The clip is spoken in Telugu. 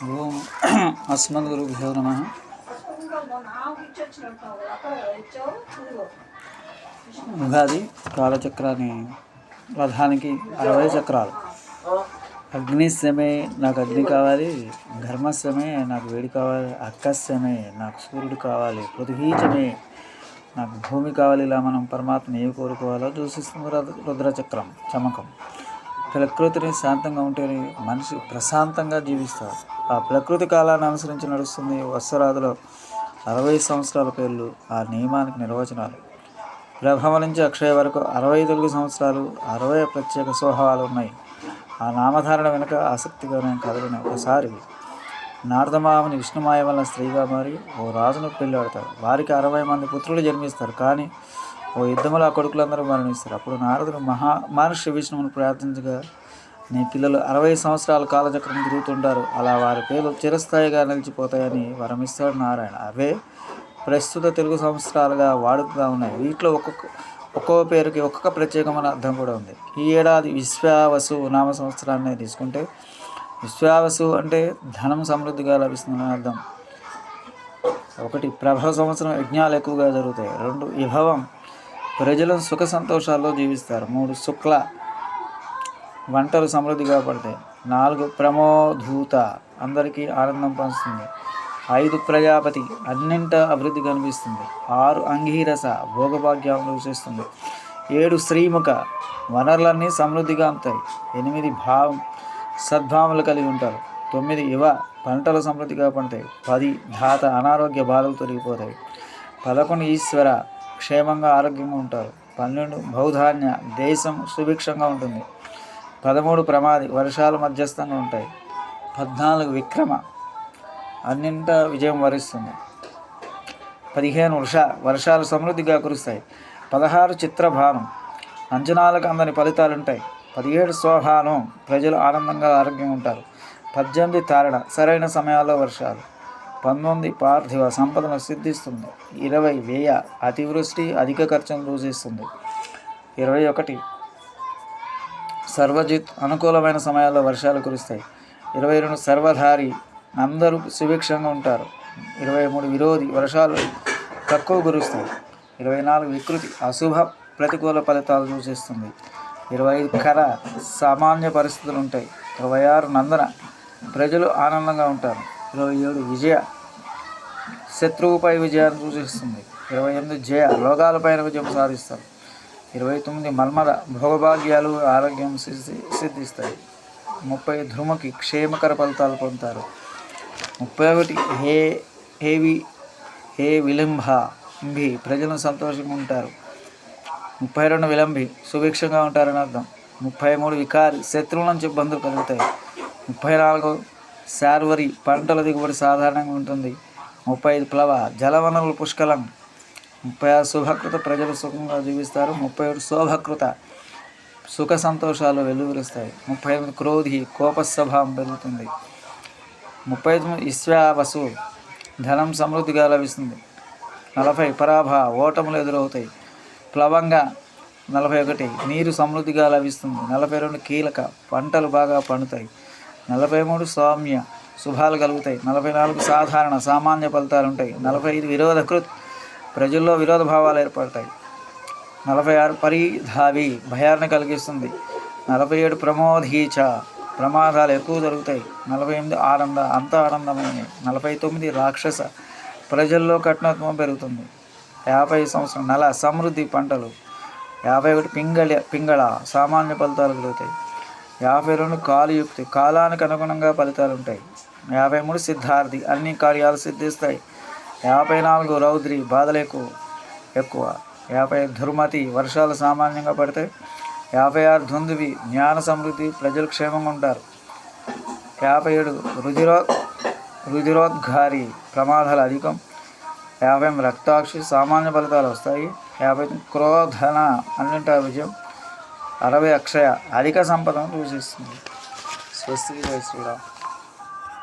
ఓం అస్మద్గురుభ్యో నమ. ఉగాది కాలచక్రాన్ని రథానికి అరవై చక్రాలు. అగ్నిశ్యమే నాకు అగ్ని కావాలి ధర్మశ్రమే నాకు వేడి కావాలి అక్కశ్రమే నాకు సూర్యుడు కావాలి పృథ్వీచమే నాకు భూమి కావాలి ఇలా మనం పరమాత్మ ఏమి కోరుకోవాలో చూసిస్తుంది రుద్రచక్రం చమకం. ప్రకృతిని శాంతంగా ఉంటేనే మనిషి ప్రశాంతంగా జీవిస్తారు ఆ ప్రకృతి కాలాన్ని అనుసరించి నడుస్తుంది వత్సరాదిలో అరవై సంవత్సరాల పేర్లు ఆ నియమానికి నిర్వచనాలు. ప్రభవ నుంచి అక్షయ వరకు అరవై తొమ్మిది సంవత్సరాలు అరవై ప్రత్యేక స్వభావాలు ఉన్నాయి. ఆ నామధారణ వెనుక ఆసక్తికరమైన కథలను ఒకసారి నారదమామని విష్ణుమాయ వల్ల స్త్రీగా మారి ఓ రాజును పెళ్ళాడతారు. వారికి అరవై మంది పుత్రులు జన్మిస్తారు. కానీ ఓ యుద్ధములు ఆ కొడుకులందరూ మరణిస్తారు. అప్పుడు నారదుడు మహా మహర్షి విష్ణువుని ప్రార్థించగా నీ పిల్లలు అరవై సంవత్సరాల కాలచక్రం తిరుగుతుంటారు. అలా వారి పేర్లు చిరస్థాయిగా నిలిచిపోతాయని వరమిస్తాడు నారాయణ. అవే ప్రస్తుత తెలుగు సంవత్సరాలుగా వాడుతూ ఉన్నాయి. వీటిలో ఒక్కొక్క ఒక్కో పేరుకి ఒక్కొక్క ప్రత్యేకమైన అర్థం కూడా ఉంది. ఈ ఏడాది విశ్వావసు నామ సంవత్సరాన్ని తీసుకుంటే విశ్వావసు అంటే ధనం సమృద్ధిగా లభిస్తుందని అర్థం. ఒకటి ప్రభవ సంవత్సరం యజ్ఞాలు ఎక్కువగా జరుగుతాయి. రెండు విభవం ప్రజలను సుఖ సంతోషాల్లో జీవిస్తారు. మూడు శుక్ల వంటలు సమృద్ధిగా పడతాయి నాలుగు ప్రమోధూత అందరికీ ఆనందం పంచుతుంది. ఐదు ప్రజాపతి. అన్నింట అభివృద్ధి కనిపిస్తుంది. ఆరు అంగీరస. భోగభాగ్యాలను సూచిస్తుంది ఏడు శ్రీముఖ. వనరులన్నీ సమృద్ధిగా అంతాయి ఎనిమిది భావం సద్భావములు కలిగి ఉంటారు. తొమ్మిది యువ. పంటలు సమృద్ధిగా పండుతాయి పది ధాత అనారోగ్య బాధలు తొలగిపోతాయి. పదకొండు ఈశ్వర. క్షేమంగా ఆరోగ్యంగా ఉంటారు. పన్నెండు బహుధాన్య దేశం సుభిక్షంగా ఉంటుంది. పదమూడు ప్రమాది వర్షాలు మధ్యస్థంగా ఉంటాయి. పద్నాలుగు విక్రమ అన్నింట విజయం వరిస్తుంది. పదిహేను వర్ష వర్షాలు సమృద్ధిగా కురుస్తాయి. పదహారు చిత్రభానం అంచనాలకు అందని ఫలితాలు ఉంటాయి. పదిహేడు స్వభానం ప్రజలు ఆనందంగా ఆరోగ్యంగా ఉంటారు. పద్దెనిమిది తారణ సరైన సమయాల్లో వర్షాలు. పంతొమ్మిది పార్థివ సంపదను సిద్ధిస్తుంది. ఇరవై వ్యయ అతివృష్టి అధిక ఖర్చును సూచిస్తుంది ఇరవై ఒకటి సర్వజిత్ అనుకూలమైన సమయాల్లో వర్షాలు కురుస్తాయి. ఇరవై రెండు సర్వధారి అందరూ సుభిక్షంగా ఉంటారు. ఇరవై మూడు విరోధి వర్షాలు తక్కువ కురుస్తాయి. ఇరవై నాలుగు వికృతి అశుభ ప్రతికూల ఫలితాలు సూచిస్తుంది. ఇరవై ఐదు కర సామాన్య పరిస్థితులు ఉంటాయి. ఇరవై ఆరు నందన ప్రజలు ఆనందంగా ఉంటారు. ఇరవై ఏడు విజయ శత్రువుపై విజయాన్ని సూచిస్తుంది. ఇరవై ఎనిమిది జయ రోగాలపైన విజయం సాధిస్తారు. ఇరవై తొమ్మిది మల్మల భోగభాగ్యాలు ఆరోగ్యం సిద్ధి సిద్ధిస్తాయి. ముప్పై ధ్రుమకి క్షేమకర ఫలితాలు పొందుతారు. ముప్పై ఒకటి హే హేవి హే విలంబ ప్రజలు సంతోషంగా ఉంటారు. ముప్పై రెండు విలంబి సుభిక్షంగా ఉంటారని అర్థం. ముప్పై మూడు వికారి శత్రువుల నుంచి ఇబ్బందులు కలుగుతాయి. ముప్పై నాలుగు శార్వరి పంటల దిగుబడి సాధారణంగా ఉంటుంది. ముప్పై ఐదు ప్లవ జలవనరులు పుష్కలం ముప్పై ఆరు శుభకృత ప్రజలు సుఖంగా జీవిస్తారు. ముప్పై ఏడు శోభకృత సుఖ సంతోషాలు వెలువరుస్తాయి. ముప్పై ఎనిమిది క్రోధి కోపస్వభావం పెరుగుతుంది. ముప్పై తొమ్మిది ఇశ్వావసు ధనం సమృద్ధిగా లభిస్తుంది. నలభై పరాభ ఓటములు ఎదురవుతాయి. ప్లవంగా నలభై ఒకటి నీరు సమృద్ధిగా లభిస్తుంది. నలభై రెండు కీలక పంటలు బాగా పండుతాయి. నలభై మూడు సౌమ్య శుభాలు కలుగుతాయి. నలభై నాలుగు సాధారణ సామాన్య ఫలితాలు ఉంటాయి. నలభై ఐదు విరోధకృత్ ప్రజల్లో విరోధ భావాలు ఏర్పడతాయి. నలభై ఆరు పరిధావి భయాన్ని కలిగిస్తుంది. నలభై ఏడు ప్రమోధీచ ప్రమాదాలు ఎక్కువ జరుగుతాయి. నలభై ఎనిమిది ఆనంద అంత ఆనందమైనవి నలభై తొమ్మిది రాక్షస ప్రజల్లో కఠినత్వం పెరుగుతుంది. యాభై సంవత్సరం నెల సమృద్ధి పంటలు యాభై ఒకటి పింగళ పింగళ సామాన్య ఫలితాలు కలుగుతాయి యాభై రెండు కాలయుక్తి కాలానికి అనుగుణంగా ఫలితాలు ఉంటాయి. యాభై మూడు సిద్ధార్థి అన్ని కార్యాలు సిద్ధిస్తాయి. యాభై నాలుగు రౌద్రి బాధలు ఎక్కువ. యాభై ఐదు ధుర్మతి వర్షాలు సామాన్యంగా పడితే యాభై ఆరు ధుందువి జ్ఞాన సమృద్ధి ప్రజలు క్షేమంగా ఉంటారు. యాభై ఏడు రుధిరో రుధిరోద్గారి ప్రమాదాలు అధికం. యాభై ఎనిమిది రక్తాక్షి సామాన్య ఫలితాలు వస్తాయి. యాభై క్రోధన అన్నింటా విజయం. అరవై అక్షయ అధిక సంపదను సూచిస్తుంది స్వస్తి శ్రీరామ్.